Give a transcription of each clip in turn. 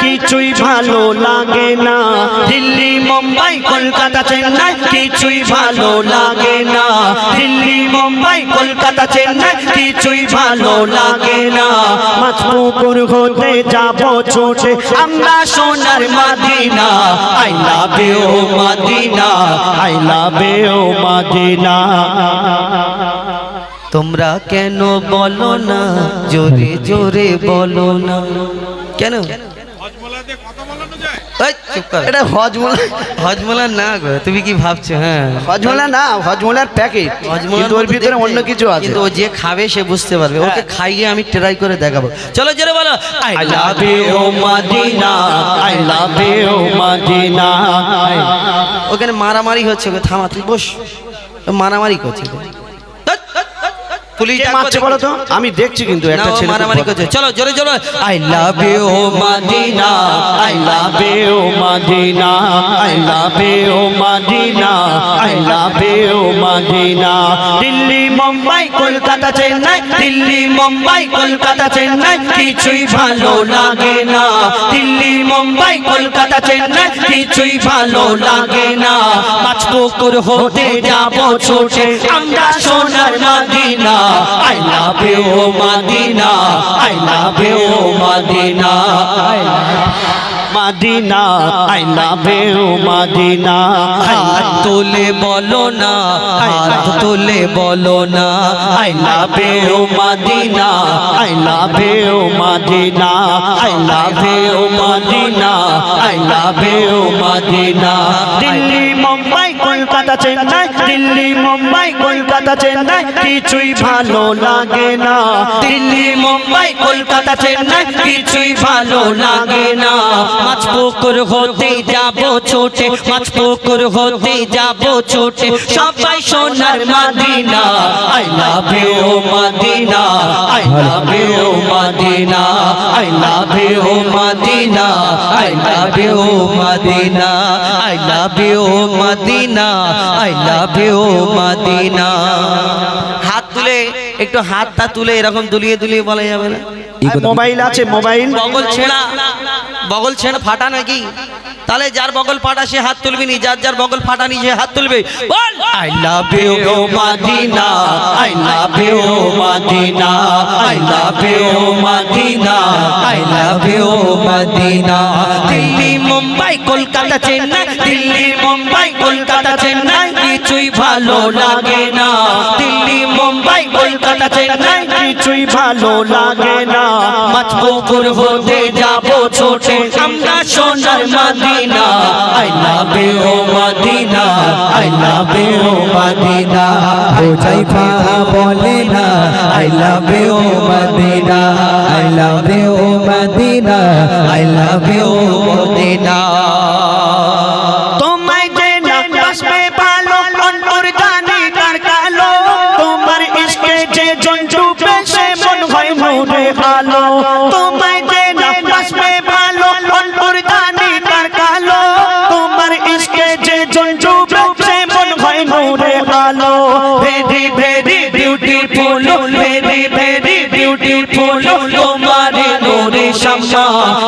কিছুই ভালো লাগে না। দিল্লি, মুম্বাই, কলকাতা, চেন্নাই, কিছুই ভালো লাগে না। দিল্লি, মুম্বাই, কলকাতা, চেন্নাই, কিছুই ভালো লাগে না। মাছ পুকুর হতে যাব ছোটে, আমরা সোনার Madina. I love you, Madina. I love you, Madina. তোমরা কেন বলো না? জোরে জোরে বলো না। কেন? চুপ কর। এটা হজমোলা হজমোলা না গো তুমি কি ভাবছ হ্যাঁ? হজমোলা না হজমোলার প্যাকেট হজমোলার কিন্তু ওর ভিতরে অন্য কিছু আছে। কিন্তু ও যে খাবে সে বুঝতে পারবে। ওকে খাইয়ে আমি ট্রাই করে দেখাবো। চলো জোরে বলো। I love you Madina I love you Madina ওখানে মারামারি হচ্ছে ওকে থামা তুই বস। মারামারি করছে। পুলিশ মারছে বলো তো? আমি দেখছি কিন্তু একটা ছেলে মারামারি করছে। চলো জোরে জোরে। I love you Madina I love you Madina I love you Madina I love you Madina Delhi Mumbai Kolkata Chennai Delhi Mumbai Kolkata Chennai কিছুই ভালো লাগে না। দিল্লি মুম্বাই কলকাতা চেন্নাই কিছুই ভালো লাগে না। মাছ পুকুর হতে যাব ছোটে। আমরা সোনার Madina I love you Madina, I love you Madina. Madina, I love you Madina. হাত তুলে বলো না, হাত তুলে বলো না। I love you Madina, I love you Madina. I love you Madina, I love you Madina. Delhi, Mumbai, Kolkata, Chennai, Delhi, Mumbai, Kolkata. Chennai কিছুই ভালো লাগে না। দিল্লি, মুম্বাই, কলকাতা, চেন্নাই কিছুই ভালো লাগে না। মাছ পুকুর হতে যাব ছোটে মাছ পুকুর হতে যাব ছোটে। সবাই সোনার Madina, I love you Madina, I love you Madina, I love you Madina, I love you Madina, I love you Madina, I love you Madina. হাত তুলে একটু হাতটা তুলে এরকম দুলিয়ে দুলিয়ে বলা যাবে না? মোবাইল আছে মোবাইল। বগল ছেঁড়া বগল ছেঁড়া ফাটা নাকি? তাহলে যার বগল ফাটা সে হাত তুলবি নি যার যার বগল ফাটা নি সে হাত তুলবে। বল! I love you Madina I love you Madina I love you Madina I love you Madina. Delhi Mumbai Kolkata Chennai Delhi Mumbai Kolkata Chennai কিছুই ভালো লাগে না। দিল্লি, মুম্বাই, কলকাতা, চেন্নাই, কিছুই ভালো লাগে না। মাছ পুকুর হতে যাব ছোটে, আমরা সোনার Madina. I love you, Madina. I love you, Madina. Huzaifa বলে না, I love you, Madina. I love you, Madina. I love you তোমার নোরে শামা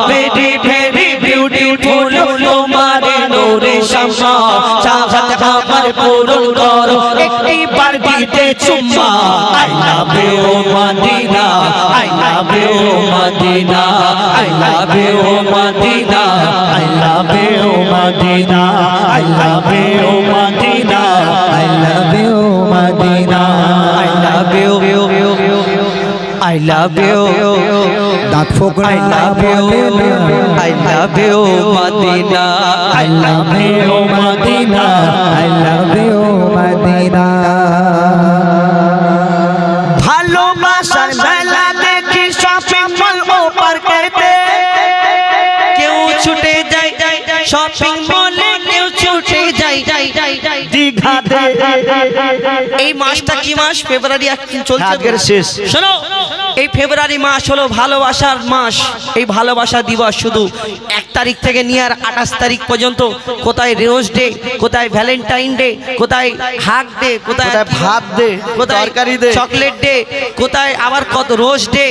ভেরি ভেরি বিউটিফুল তোমার নোরে শামা চাহত আমার পূরণ করো, একটি বার দিতে চুম্মা। I love you Madina, I love you Madina, I love you Madina, I love you Madina, I love you Madina I love you. দাঁত ফোকরা I love you. I love you, Madina. I love you, Madina. I love you Madina ভালোবাসার মেলা দেখি shopping mall ও পার্কেতে কেউ ছুটে যায় shopping মলে কেউ ছুটে যায় দীঘাতে এই মাসটা কি মাস ফেব্রুয়ারি চলছে আজকের শেষ শোনো এই ফেব্রুয়ারি মাস হলো ভালোবাসার মাস। এই ভালোবাসা দিবস শুধু এক তারিখ থেকে নিয়ে আর আঠাশ তারিখ পর্যন্ত। কোথায় রোজ ডে কোথায় ভ্যালেন্টাইন ডে কোথায় হাক ডে কোথায় ভাত দে, কোথায়। চকলেট ডে কোথায় আবার কত রোজ ডে।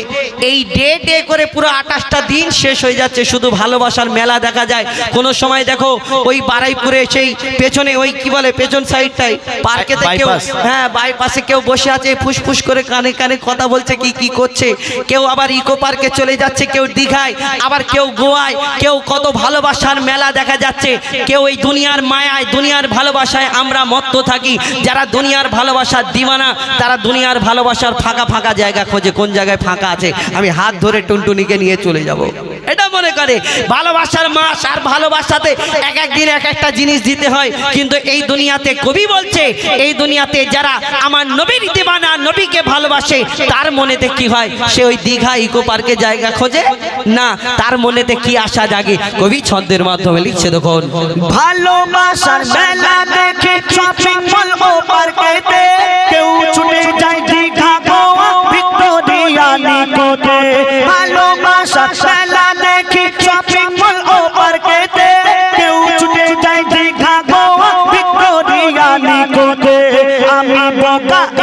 এই ডে ডে করে পুরো আঠাশটা দিন শেষ হয়ে যাচ্ছে। শুধু ভালোবাসার মেলা দেখা যায়। কোনো সময় দেখো ওই বারাইপুরে সেই পেছনে ওই কি বলে পেছন সাইডটাই পার্কেতে কেউ হ্যাঁ বাইপাসে কেউ বসে আছে ফুসফুস করে কানে কানে কথা বলছে কি কি করছে? কেউ আবার ইকো পার্কে চলে যাচ্ছে, কেউ দীঘায়, আবার কেউ গোয়ায়, কেউ কত ভালোবাসার মেলা দেখা যাচ্ছে, কেউ এই দুনিয়ার মায়ায়, দুনিয়ার ভালোবাসায় আমরা মত্ত থাকি। যারা দুনিয়ার ভালোবাসার দিওয়ানা তারা দুনিয়ার ভালোবাসার ফাঁকা ফাঁকা জায়গা খোঁজে, কোন জায়গায় ফাঁকা আছে? আমি হাত ধরে টুনটুনিকে নিয়ে চলে যাব। এটা মনে করে, ভালোবাসার মাস আর ভালোবাসাতে এক এক দিন এক একটা জিনিস দিতে হয়। কিন্তু এই দুনিয়াতে কবি বলছে, এই দুনিয়াতে যারা আমার নবীর দিবানা নবীকে ভালোবাসে, তার মনেতে কি হয়? সে ওই দীঘা ইকো পার্কে জায়গা খোঁজে? না, তার মনেতে কি আশা জাগে? কবি ছন্দের মাধ্যমে লিখছে দেখুন। ভালোবাসার মেলা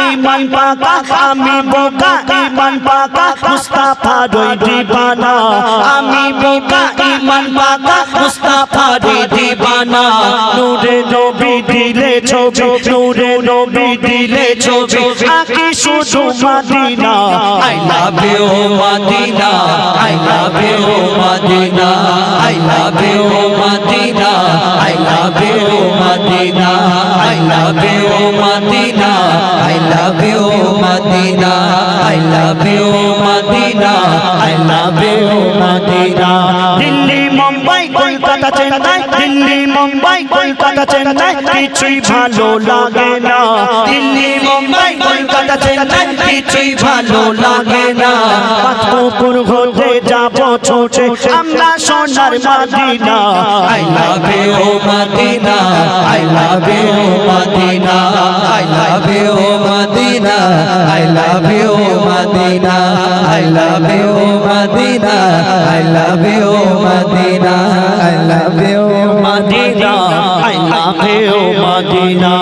ইমান পাকা আমি বোকা। ইমান পাকা মুস্তাফা রই দিবানা আমি বোকা ইমান পাকা মুস্তাফা রই দিবানা নূরে নবী দিলে ছবি নূরে নবী দিলে ছবি। আকি শুধু Madina. I love you Madina. I love you Madina. I love you Madina. I love you love you Madina I love you Madina I love you Madina I love you Madina Delhi Mumbai Kolkata Chennai Delhi Mumbai Kolkata, Chennai, কিছুই ভালো লাগে না। দিল্লি, মুম্বাই, কলকাতা, চেন্নাই, কিছুই ভালো লাগে না। পাথরপুর হতে যাব ছোটে, আমরা সোনার Madina. I love you, Madina. I love you, Madina. I love you, Madina. I love you, Madina. I love you, Madina. I love you, Madina. I love you Madina I love you Madina.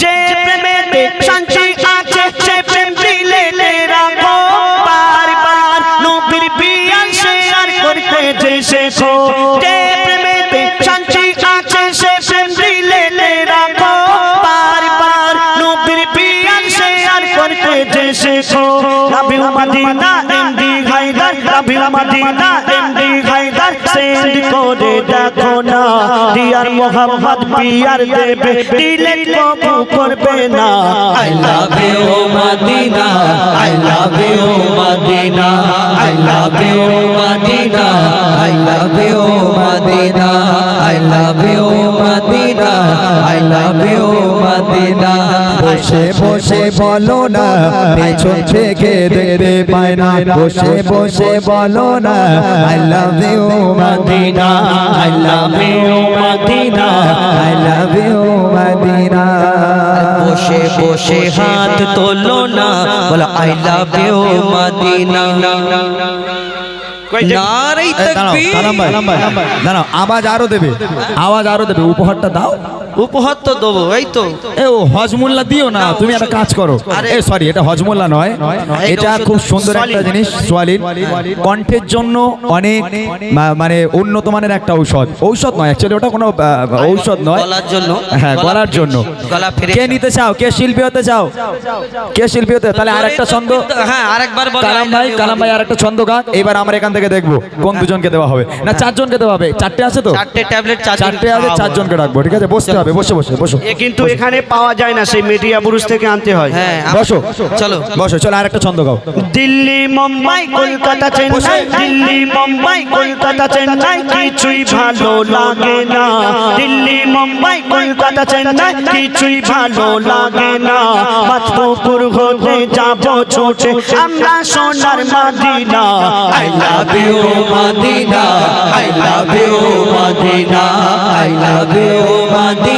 যে প্রেমেতে শান্তি আছে, সে প্রেম দিলে রাখো বারবার নবীর বিয়ান share করতে যে শেখো। যে প্রেমেতে শান্তি আছে, সে প্রেম দিলে রাখো বারবার নবীর বিয়ান শেয়ার করতে যে শেখো। নবী মদিনা, এমডি হায়দার নবী মদিনা, এমডি সেন্ড করে দেখো না ডিয়ার মোহাম্মদ পিয়ার দেবে ডিলেট কবু করবে না I love you Madina I love you Madina I love you Madina I love you Madina I love you I love you Madina. বসে বসে বলো না পেছন থেকে দেখতে পায় না। বসে বসে বলো না I love you Madina I love you Madina I love you Madina. বসে বসে হাত তোলো না বলো আই লাভ ইউ মদিনা। আওয়াজ আরও দেবে আওয়াজ আরও দেবে উপহারটা দাও। উপহার তো দেবো এই তো। এ ও হজমোল্লা দিও না তুমি একটা কাজ করো। এ সরি এটা হজমোল্লা নয়। এটা খুব সুন্দর একটা জিনিস সোয়ালিন। কণ্ঠের জন্য অনেক মানে উন্নত মানের একটা ঔষধ। ঔষধ নয় অ্যাকচুয়ালি ওটা কোনো ঔষধ নয়। গলার জন্য। হ্যাঁ গলার জন্য। কে নিতে চাও? কে শিল্পী হতে চাও? কে শিল্পী হতে তাহলে আরেকটা ছন্দ। হ্যাঁ আরেকবার কালাম ভাই কালাম ভাই আরেকটা ছন্দ গান এবার আমরা এখান থেকে দেখব কোন দুজনকে দেওয়া হবে। না চারজনকে দেওয়া হবে। চারটে আছে তো? চারটে ট্যাবলেট চারটে আছে চারজনকে রাখব ঠিক আছে? বসতে হবে। বসে বসে বসো কিন্তু এখানে পাওয়া যায় না সেই মিডিয়া বুরুজ থেকে আনতে হয়। হ্যাঁ বসো চলো। বসো চলো আরেকটা ছন্দ গাও। দিল্লি মুম্বাই কলকাতা চেন্নাই। দিল্লি মুম্বাই কলকাতা চেন্নাই। কিছুই ভালো লাগে না। দিল্লি মুম্বাই কলকাতা চেন্নাই। কিছুই ভালো লাগে না। মাথপুর হতে যাব ছোটে। আমরা সোনার Madina. I love you Madina. I love you Madina. I love you Madina.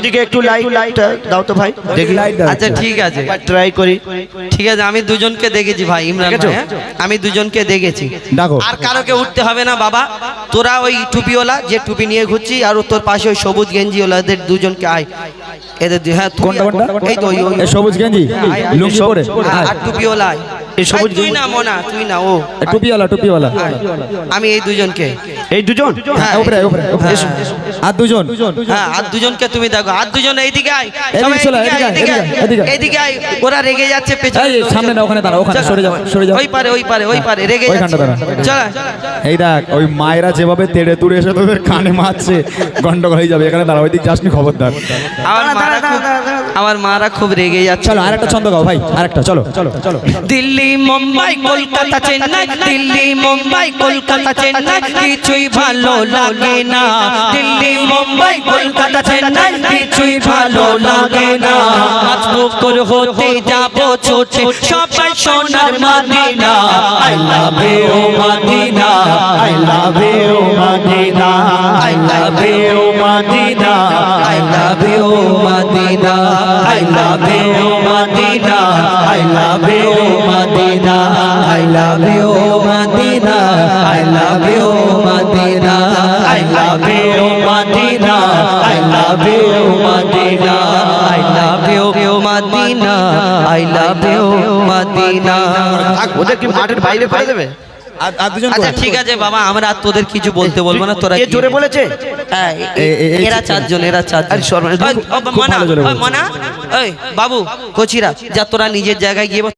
ওদিকে একটু লাইট লাইট দাও তো ভাই দেখি। লাইট আচ্ছা ঠিক আছে। ট্রাই করি। ঠিক আছে আমি দুজনকে দেখেছি ভাই ইমরান ভাই, হ্যাঁ? আমি দুজনকে দেখেছি। আর কারোকে উঠতে হবে না বাবা। তোরা ওই টুপিওয়ালা যে টুপি নিয়ে ঘুরছি আর তোর পাশে ওই সবুজ গেঞ্জিওয়ালা এদের দুজনকে আয়। এদের হ্যাঁ কোনটা কোনটা? এই তো সবুজ গেঞ্জি? লুঙ্গি পরে? আর- আর টুপিওয়ালা এই সবুজ তুই না মোনা তুই না ও। টুপিওয়ালা টুপিওয়ালা। আমি এই দুজনকে। এই দুজন? হ্যাঁ, উপরে উপরে উপরে। হ্যাঁ। আর দুজন? হ্যাঁ আর দুজনকে তুমি দেখো। আর দুজন এইদিকে আয়। সবাই এইদিকে এইদিকে আয়, এদিকে, এদিকে। এইদিকে আয়। ওরা রেগে যাচ্ছে পেছনে। এই সামনে না ওখানে দাঁড়া ওখানে সরে যাও সরে যাও। ওই পারে ওই পারে ওই পারে রেগে যাচ্ছে। চল। এই দেখ ওই মায়েরা যেভাবে তেড়ে তুড়ে এসে তোদের কানে মারছে গন্ডগোল হয়ে যাবে। এখানে দাঁড়া ওই দিক যাসনি খবরদার। আমার মারা খুব আমার মারা খুব রেগে যাচ্ছে। চলো আরেকটা ছন্দ গাও ভাই আরেকটা চলো চলো চলো। দিল্লি মুম্বাই কলকাতা চেন্নাই। দিল্লি মুম্বাই কলকাতা চেন্নাই। কিছুই ভালো লাগে না দিল্লি মুম্বাই কলকাতা চেন্নাই কিছুই ভালো লাগে না আজ বকর হতে যাব ছোটে সবাই সোনার Madina I love you Madina I love you, Madina. I love you, Madina. I love you, Madina. I love you, Madina. I love you, Madina. I love you, Madina. I love you, I love you, Madina. I love you, Madina. I love you, Madina. ওদের কি মাঠের বাইরে ফেলে দেবে আর আর দুজন আচ্ছা ঠিক আছে বাবা আমরা আর তোদের কিছু বলতে বলব না তোরা জোরে বলেছে হ্যাঁ, এরা চারজন এরা চারজন মনা। মনা, বাবু কচিরা যা তোরা নিজের জায়গায় গিয়ে বস।